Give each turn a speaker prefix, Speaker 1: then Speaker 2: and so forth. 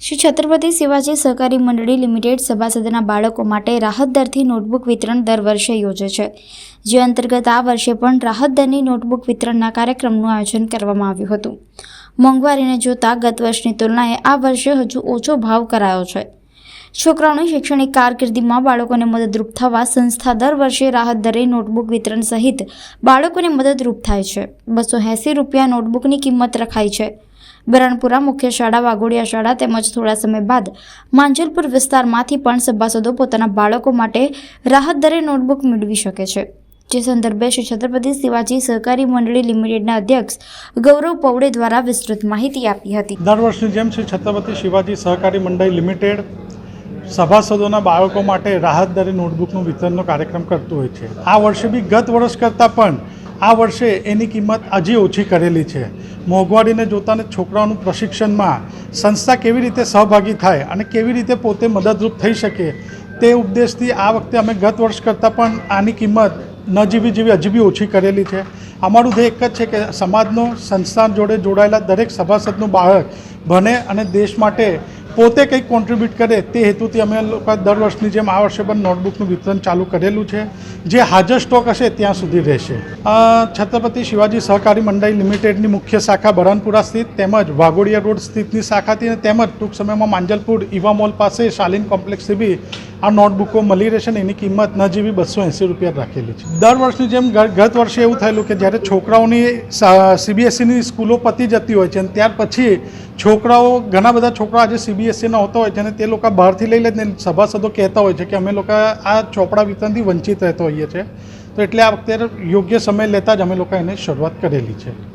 Speaker 1: શ્રી છત્રપતિ શિવાજી સહકારી મંડળી લિમિટેડ સભાસદના બાળકો માટે રાહત દરથી નોટબુક વિતરણ દર વર્ષે યોજે છે. જે અંતર્ગત આ વર્ષે પણ રાહત દરની નોટબુક વિતરણના કાર્યક્રમનું આયોજન કરવામાં આવ્યું હતું. મોંઘવારીને જોતા ગત વર્ષની તુલનાએ આ વર્ષે હજુ ઓછો ભાવ કરાયો છે. છોકરાઓની શૈક્ષણિક કારકિર્દીમાં બાળકોને મદદરૂપ થવા સંસ્થા દર વર્ષે રાહત દરે નોટબુક વિતરણ સહિત બાળકોને મદદરૂપ થાય છે. બસો એંસી રૂપિયા નોટબુકની કિંમત રખાઈ છે. બરણપુરા મુખ્ય શાળા, વાઘોડિયા શાળા તેમજ થોડા સમય બાદ માંજલપુર વિસ્તારમાંથી પણ સભાસદો પોતાના બાળકો માટે રાહત દરે નોટબુક મેળવી શકે છે. જે સંદર્ભે શ્રી છત્રપતિ શિવાજી સહકારી મંડળી લિમિટેડના અધ્યક્ષ ગૌરવ પૌડે દ્વારા વિસ્તૃત માહિતી આપી હતી.
Speaker 2: દર વર્ષની જેમ શ્રી છત્રપતિ શિવાજી સહકારી મંડળી લિમિટેડ સભાસદોના બાળકો માટે રાહત દરે નોટબુકનું વિતરણનો કાર્યક્રમ કરતું હોય છે. આ વર્ષે બી ગત વર્ષ કરતાં પણ આ વર્ષે એની કિંમત હજી ઓછી કરેલી છે. મોંઘવારીને જોતાને છોકરાઓનું પ્રશિક્ષણમાં સંસ્થા કેવી રીતે સહભાગી થાય અને કેવી રીતે પોતે મદદરૂપ થઈ શકે તે ઉપદેશથી આ વખતે અમે ગત વર્ષ કરતાં પણ આની કિંમત ન જીવી જેવી હજી બી ઓછી કરેલી છે. અમારું ધ્યેય એક જ છે કે સમાજનો સંસ્થા જોડે જોડાયેલા દરેક સભાસદનું બાળક ભણે અને દેશ માટે પોતે કંઈક કોન્ટ્રીબ્યુટ કરે તે હેતુથી અમે લોકો દર વર્ષની જેમ આ વર્ષે પણ નોટબુકનું વિતરણ ચાલુ કરેલું છે. જે હાજર સ્ટોક હશે ત્યાં સુધી રહેશે. છત્રપતિ શિવાજી સહકારી મંડળી લિમિટેડની મુખ્ય શાખા બરહનપુરા સ્થિત તેમજ વાઘોડિયા રોડ સ્થિતની શાખાથી તેમજ ટૂંક સમયમાં માંજલપુર ઇવા મોલ પાસે શાલીન કોમ્પ્લેક્સથી બી આ નોટબુકો મળી રહેશે ને એની કિંમત ન જેવી બસો એંસી રૂપિયા રાખેલી છે. દર વર્ષની જેમ ગત વર્ષે એવું થયેલું કે જ્યારે છોકરાઓની સીબીએસઈની સ્કૂલો પતી જતી હોય છે અને ત્યાર પછી છોકરાઓ, ઘણા બધા છોકરાઓ આજે સીબીએસઈના હોતા હોય છે અને તે લોકો બહારથી લઈ લે ને સભાસદો કહેતા હોય છે કે અમે લોકો આ ચોપડા વિતરણથી વંચિત રહેતો હોઈએ છીએ તો એટલે આ વખતે યોગ્ય સમય લેતા જ અમે લોકો એને શરૂઆત કરેલી છે.